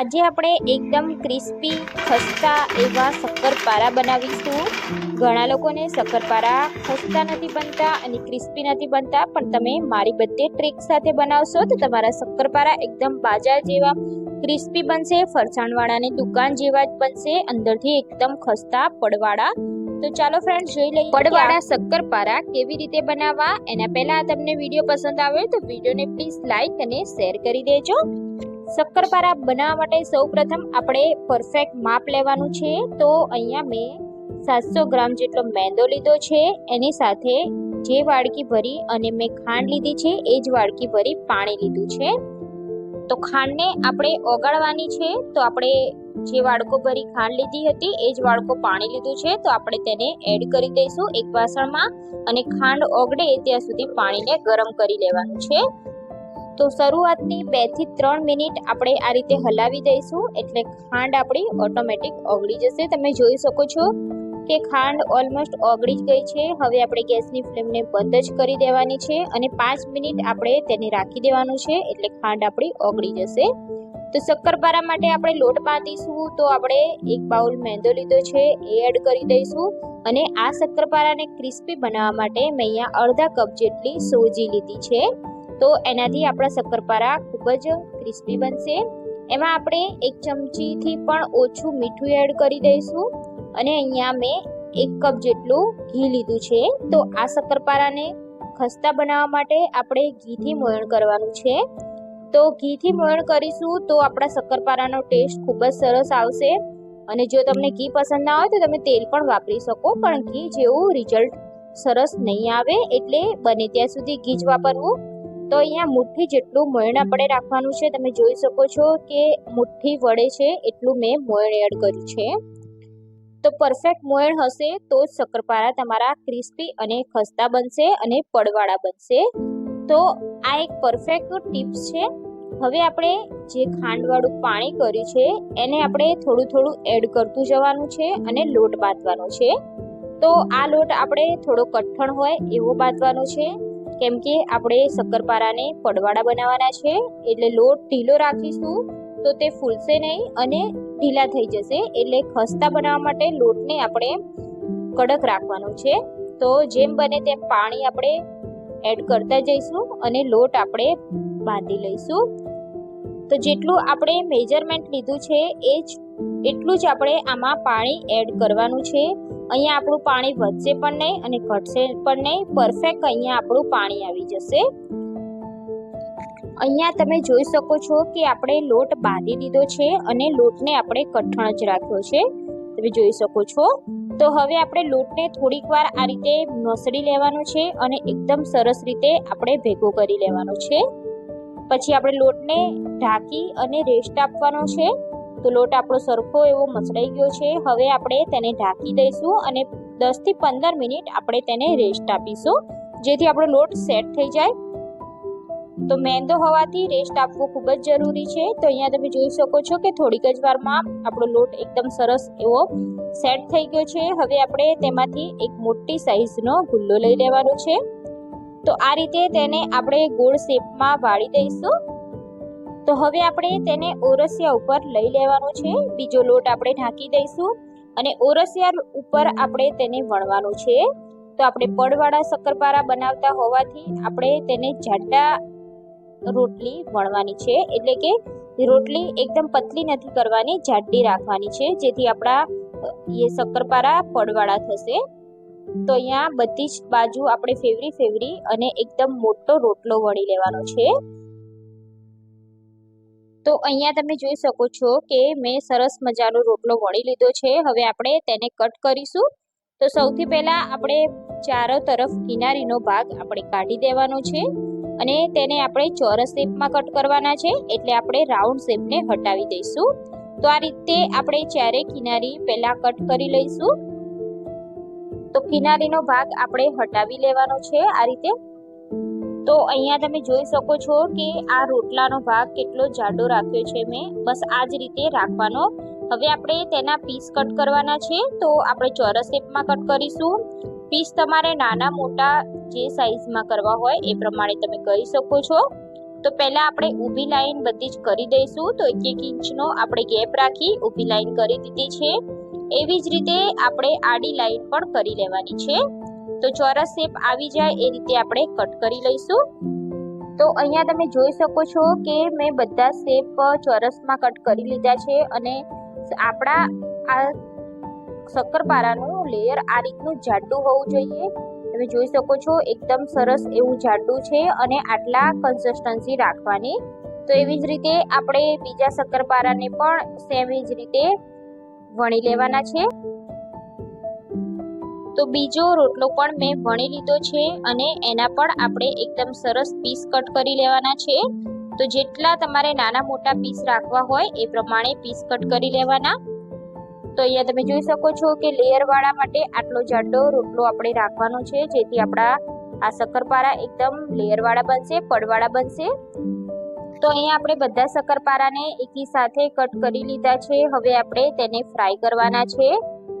આજે આપણે એકદમ ક્રિસ્પી ખસ્તા એવા શક્કરપારા બનાવીશું. ઘણા લોકોને શક્કરપારા ખસ્તા નથી બનતા અને ક્રિસ્પી નથી બનતા પણ તમે મારી બધે ટ્રીક સાથે બનાવશો તો તમારા શક્કરપારા એકદમ બાજાર જેવા ક્રિસ્પી બનશે ફરસાણવાળાની દુકાન જેવા જ બનશે અંદરથી એકદમ ખસ્તા પડવાળા. તો ચાલો ફ્રેન્ડ જોઈ લઈએ પડવાળા શક્કરપારા કેવી રીતે બનાવવા. એના પહેલા તમને વીડિયો પસંદ આવે તો વિડીયોને પ્લીઝ લાઈક અને શેર કરી દેજો. શક્કરપારા બનાવવા માટે સૌપ્રથમ આપણે પરફેક્ટ માપ લેવાનું છે. તો અહીંયા મેં સાતસો ગ્રામ જેટલો મેંદો લીધો છે. એની સાથે જે વાડકી ભરી અને મેં ખાંડ લીધી છે, એ જ વાડકી ભરી પાણી લીધું છે. તો ખાંડને આપણે ઓગાળવાની છે. તો આપણે જે વાડકો ભરી ખાંડ લીધી હતી, એ જ વાડકો પાણી લીધું છે. તો આપણે તેને એડ કરી દઈશું એક વાસણમાં અને ખાંડ ઓગળે ત્યાં સુધી પાણીને ગરમ કરી લેવાનું છે. તો શરૂઆતની બેથી ત્રણ મિનિટ આપણે આ રીતે હલાવી દઈશું. એટલે ખાંડ આપણી ઓટોમેટિક ઓગળી જશે. તમે જોઈ શકો છો કે ખાંડ ઓલમોસ્ટ ઓગળી જ ગઈ છે. હવે આપણે ગેસની ફ્લેમને બંધ જ કરી દેવાની છે અને પાંચ મિનિટ આપણે તેને રાખી દેવાનું છે. એટલે ખાંડ આપણી ઓગળી જશે. તો શક્કરપારા માટે આપણે લોટ બાંધીશું તો આપણે એક બાઉલ મેંદો લીધો છે. એ એડ કરી દઈશું અને આ શક્કરપારાને ક્રિસ્પી બનાવવા માટે મેં અહીંયા અડધા કપ જેટલી સોજી લીધી છે. તો એનાથી આપણા શક્કરપારા ખૂબ જ ક્રિસ્પી બનશે. એમાં આપણે એક ચમચીથી પણ ઓછું મીઠું એડ કરી દઈશું અને અહીંયા મેં એક કપ જેટલું ઘી લીધું છે. તો આ શક્કરપારાને ખસ્તા બનાવવા માટે આપણે ઘીથી મોયણ કરવાનું છે. તો ઘીથી મોયણ કરીશું તો આપણા શક્કરપારાનો ટેસ્ટ ખૂબ જ સરસ આવશે. અને જો તમને ઘી પસંદ ના હોય તો તમે તેલ પણ વાપરી શકો, પણ ઘી જેવું રિઝલ્ટ સરસ નહીં આવે એટલે બને ત્યાં સુધી ઘી જ વાપરવું. તો અહીંયા મુઠ્ઠી જેટલું મોયણ આપણે રાખવાનું છે તમે જોઈ શકો છો કે મુઠ્ઠી વડે છે એટલું મેં મોયણ એડ કર્યું છે. તો પરફેક્ટ મોયણ હશે તો જ શક્કરપારા તમારા ક્રિસ્પી અને ખસ્તા બનશે અને પડવાળા બનશે. તો આ એક પરફેક્ટ ટિપ્સ છે. હવે આપણે જે ખાંડવાળું પાણી કર્યું છે એને આપણે થોડું થોડું એડ કરતું જવાનું છે અને લોટ બાંધવાનો છે. તો આ લોટ આપણે થોડો કઠણ હોય એવો બાંધવાનો છે. કેમ કે આપણે શક્કરપારાને પડવાળા બનાવવાના છે, એટલે લોટ ઢીલો રાખીશું તો તે ફૂલશે નહીં અને ઢીલા થઈ જશે, એટલે ખસ્તા બનાવવા માટે લોટને આપણે કડક રાખવાનો છે. તો જેમ બને તેમ પાણી આપણે એડ કરતા જઈશું અને લોટ આપણે બાંધી લઈશું. તો જેટલું આપણે મેજરમેન્ટ લીધું છે, એ જ, એટલું જ આપણે આમાં પાણી એડ કરવાનું છે. અહીંયા આપણું પાણી વધશે પણ નહીં અને ઘટશે પણ નહીં. પરફેક્ટ અહીંયા આપણું પાણી આવી જશે. અહીંયા તમે જોઈ શકો છો કે આપણે લોટ બાંધી દીધો છે અને લોટને આપણે કઠણ જ રાખ્યો છે. તમે જોઈ શકો છો. તો હવે આપણે લોટને થોડીક વાર આ રીતે મસળી લેવાનો છે અને એકદમ સરસ રીતે આપણે ભેગો કરી લેવાનો છે. પછી આપણે લોટને ઢાંકી અને રેસ્ટ આપવાનો છે. તો લોટ આપણો સરખો એવો મસળાઈ ગયો છે. હવે આપણે તેને ઢાંકી દઈશું અને દસથી પંદર મિનિટ આપણે તેને રેસ્ટ આપીશું. જેથી આપણો લોટ સેટ થઈ જાય. તો મેંદો હોવાથી રેસ્ટ આપવો ખૂબ જ જરૂરી છે. તો અહીંયા તમે જોઈ શકો છો કે થોડીક જ વારમાં આપણો લોટ એકદમ સરસ એવો સેટ થઈ ગયો છે. હવે આપણે તેમાંથી એક મોટી સાઈઝનો ગુલ્લો લઈ લેવાનો છે. તો આ રીતે તેને આપણે ગોળ શેપમાં વાળી દઈશું. તો હવે આપણે તેને ઓરસિયા ઉપર લઈ લેવાનો છે. બીજો લોટ આપણે ઢાંકી દઈશું અને ઓરસિયા ઉપર આપણે તેને વણવાનું છે. તો આપણે પડવાળા શક્કરપારા બનાવતા હોવાથી આપણે તેને જાડા રોટલી વણવાની છે. એટલે કે રોટલી એકદમ પતલી નથી કરવાની, જાડી રાખવાની છે. જેથી આપણા એ શક્કરપારા પડવાળા થશે. તો અહીંયા બધી જ બાજુ આપણે ફેવરી ફેવરી અને એકદમ મોટો રોટલો વણી લેવાનો છે. તો અહીંયા તમે જોઈ શકો છો કે મેં સરસ મજાનો રોટલો વણી લીધો છે. હવે આપણે તેને કટ કરીશું. તો સૌથી પહેલાં આપણે ચારો તરફ કિનારીનો ભાગ આપણે કાઢી દેવાનો છે અને તેને આપણે ચોરસ શેપમાં કટ કરવાના છે. એટલે આપણે રાઉન્ડ શેપને હટાવી દઈશું. તો આ રીતે આપણે ચારે કિનારી પહેલાં કટ કરી લઈશું. તો કિનારીનો ભાગ આપણે હટાવી લેવાનો છે. આ રીતે તો અહીંયા તમે જોઈ શકો છો કે આ રોટલાનો ભાગ કેટલો જાડો રાખ્યો છે મેં. બસ આ જ રીતે રાખવાનો. હવે આપણે તેના પીસ કટ કરવાના છે. તો આપણે ચોરસ શેપમાં કટ કરીશું. પીસ તમારે નાના મોટા જે સાઈઝમાં કરવા હોય એ પ્રમાણે તમે કરી શકો છો. તો પહેલા આપણે ઊભી લાઈન બધી જ કરી દઈશું. તો એક એક ઇંચનો આપણે ગેપ રાખી ઊભી લાઈન કરી દીધી છે. એવી જ રીતે આપણે આડી લાઈન પણ કરી લેવાની છે. તો ચોરસ શેપ આવી જાય એ રીતે આપણે કટ કરી લઈશું. તો અહીંયા તમે જોઈ શકો છો કે મેં બધા શેપ ચોરસમાં કટ કરી લીધા છે અને આપણા આ શક્કરપારાનું લેયર આ રીતનું જાડું હોવું જોઈએ. તમે જોઈ શકો છો એકદમ સરસ એવું જાડું છે અને આટલા કન્સિસ્ટન્સી રાખવાની. તો એવી જ રીતે આપણે બીજા શક્કરપારાને પણ સેમ એ જ રીતે વણી લેવાના છે. તો બીજો રોટલો પણ મેં વણી લીધો છે અને એના પણ આપણે એકદમ સરસ પીસ કટ કરી લેવાના છે. તો જેટલા તમારે નાના મોટા પીસ રાખવા હોય એ પ્રમાણે પીસ કટ કરી લેવાના. તો અહીંયા તમે જોઈ શકો છો કે લેયરવાળા માટે આટલો જાડો રોટલો આપણે રાખવાનો છે, જેથી આપણા આ શક્કરપારા એકદમ લેયરવાળા બનશે પડવાળા બનશે. તો અહીંયા આપણે બધા શક્કરપારાને એકી સાથે કટ કરી લીધા છે. હવે આપણે તેને ફ્રાય કરવાના છે.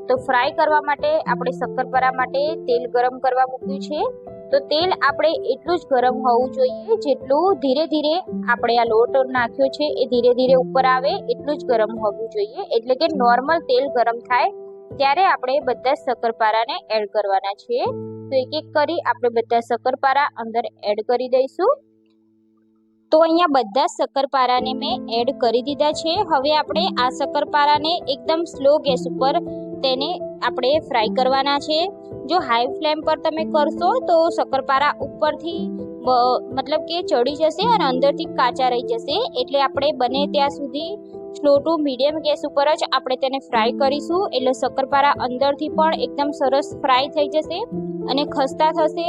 તો ફ્રાય કરવા માટે આપણે શક્કરપારા માટે તેલ ગરમ કરવા મૂક્યું છે. તો તેલ આપણે એટલું જ ગરમ હોવું જોઈએ જેટલું ધીરે ધીરે આપણે આ લોટ નાખ્યો છે એ ધીરે ધીરે ઉપર આવે એટલું જ ગરમ હોવું જોઈએ. એટલે કે નોર્મલ તેલ ગરમ થાય ત્યારે આપણે બધા શક્કરપારાને એડ કરવાના છીએ. તો એક એક કરી આપણે બધા શક્કરપારા અંદર એડ કરી દઈશું. તો અહીંયા બધા શક્કરપારાને મેં એડ કરી દીધા છે. હવે આપણે આ શક્કરપારાને એકદમ સ્લો ગેસ ઉપર તેને આપણે ફ્રાય કરવાના છે. જો હાઈ ફ્લેમ પર તમે કરશો તો શક્કરપારા ઉપરથી મતલબ કે ચડી જશે અને અંદરથી કાચા રહી જશે. એટલે આપણે બને ત્યાં સુધી સ્લો ટુ મીડિયમ ગેસ ઉપર જ આપણે તેને ફ્રાય કરીશું. એટલે શક્કરપારા અંદરથી પણ એકદમ સરસ ફ્રાય થઈ જશે અને ખસ્તા થશે.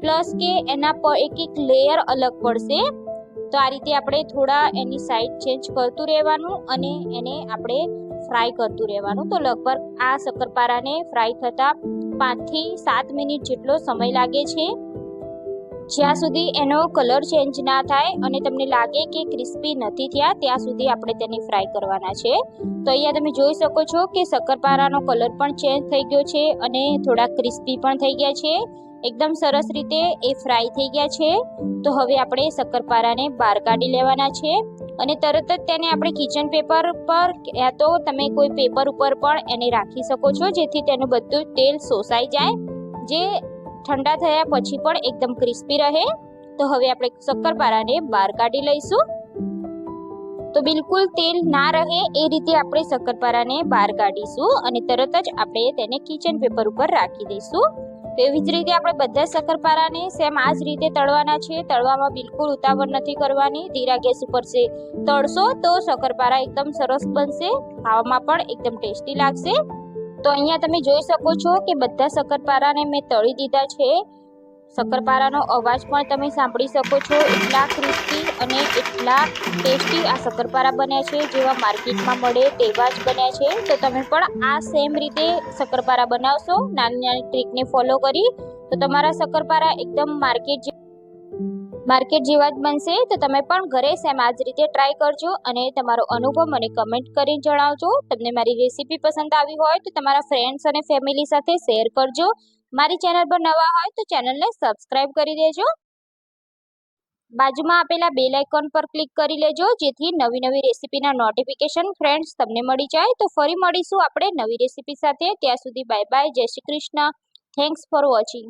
પ્લસ કે એના પર એક એક લેયર અલગ પડશે. તો આ રીતે આપણે થોડા એની સાઈડ ચેન્જ કરતું રહેવાનું અને એને આપણે ફ્રાય કરતું રહેવાનું. તો લગભગ આ શક્કરપારાને ફ્રાય થતાં પાંચથી સાત મિનિટ જેટલો સમય લાગે છે. જ્યાં સુધી એનો કલર ચેન્જ ના થાય અને તમને લાગે કે ક્રિસ્પી નથી થયા, ત્યાં સુધી આપણે તેને ફ્રાય કરવાના છે. તો અહીંયા તમે જોઈ શકો છો કે શક્કરપારાનો કલર પણ ચેન્જ થઈ ગયો છે અને થોડા ક્રિસ્પી પણ થઈ ગયા છે. એકદમ સરસ રીતે એ ફ્રાય થઈ ગયા છે. તો હવે આપણે શક્કરપારાને બહાર કાઢી લેવાના છે અને તરત જ તેને આપણે કિચન પેપર પર યા તો તમે કોઈ પેપર ઉપર પણ એને રાખી શકો છો, જેથી તેનું બધું તેલ શોષાઈ જાય, જે ઠંડા થયા પછી પણ એકદમ ક્રિસ્પી રહે. તો હવે આપણે શક્કરપારાને બહાર કાઢી લઈશું. તો બિલકુલ તેલ ના રહે એ રીતે આપણે શક્કરપારાને બહાર કાઢીશું અને તરત જ આપણે તેને કિચન પેપર ઉપર રાખી દઈશું. તો એવી જ રીતે આપણે બધા શક્કરપારાને સેમ આ જ રીતે તળવાના છે તળવામાં બિલકુલ ઉતાવળ નથી કરવાની. ધીરા ગેસ ઉપર છે તળશો તો શક્કરપારા એકદમ સરસ બનશે. ખાવામાં પણ એકદમ ટેસ્ટી લાગશે. તો અહીંયા તમે જોઈ શકો છો કે બધા શક્કરપારાને મેં તળી દીધા છે. શક્કરપારાનો અવાજ પણ તમે સાંભળી શકો છો. એટલા ક્રિસ્પી અને એટલા ટેસ્ટી આ શક્કરપારા બન્યા છે, જેવા માર્કેટમાં મળે તેવા જ બન્યા છે. તો તમે પણ આ સેમ રીતે શક્કરપારા બનાવશો. નાની નાની ટ્રીકને ફોલો કરી તો તમારા શક્કરપારા એકદમ માર્કેટ માર્કેટ જેવા જ બનશે. તો તમે પણ ઘરે સેમ આ જ રીતે ટ્રાય કરજો અને તમારો અનુભવ મને કમેન્ટ કરીને જણાવજો. તમને મારી રેસીપી પસંદ આવી હોય તો તમારા ફ્રેન્ડ્સ અને ફેમિલી સાથે શેર કરજો. મારી ચેનલ પર નવા હોય તો ચેનલને સબસ્ક્રાઇબ કરી દેજો. બાજુમાં આપેલા બેલ આઇકોન પર ક્લિક કરી લેજો, જેથી નવી નવી રેસીપીના નોટિફિકેશન ફ્રેન્ડ્સ તમને મળી જાય. તો ફરી મળીશું આપણે નવી રેસીપી સાથે. ત્યાં સુધી બાય બાય જય Shri Krishna. Thanks for watching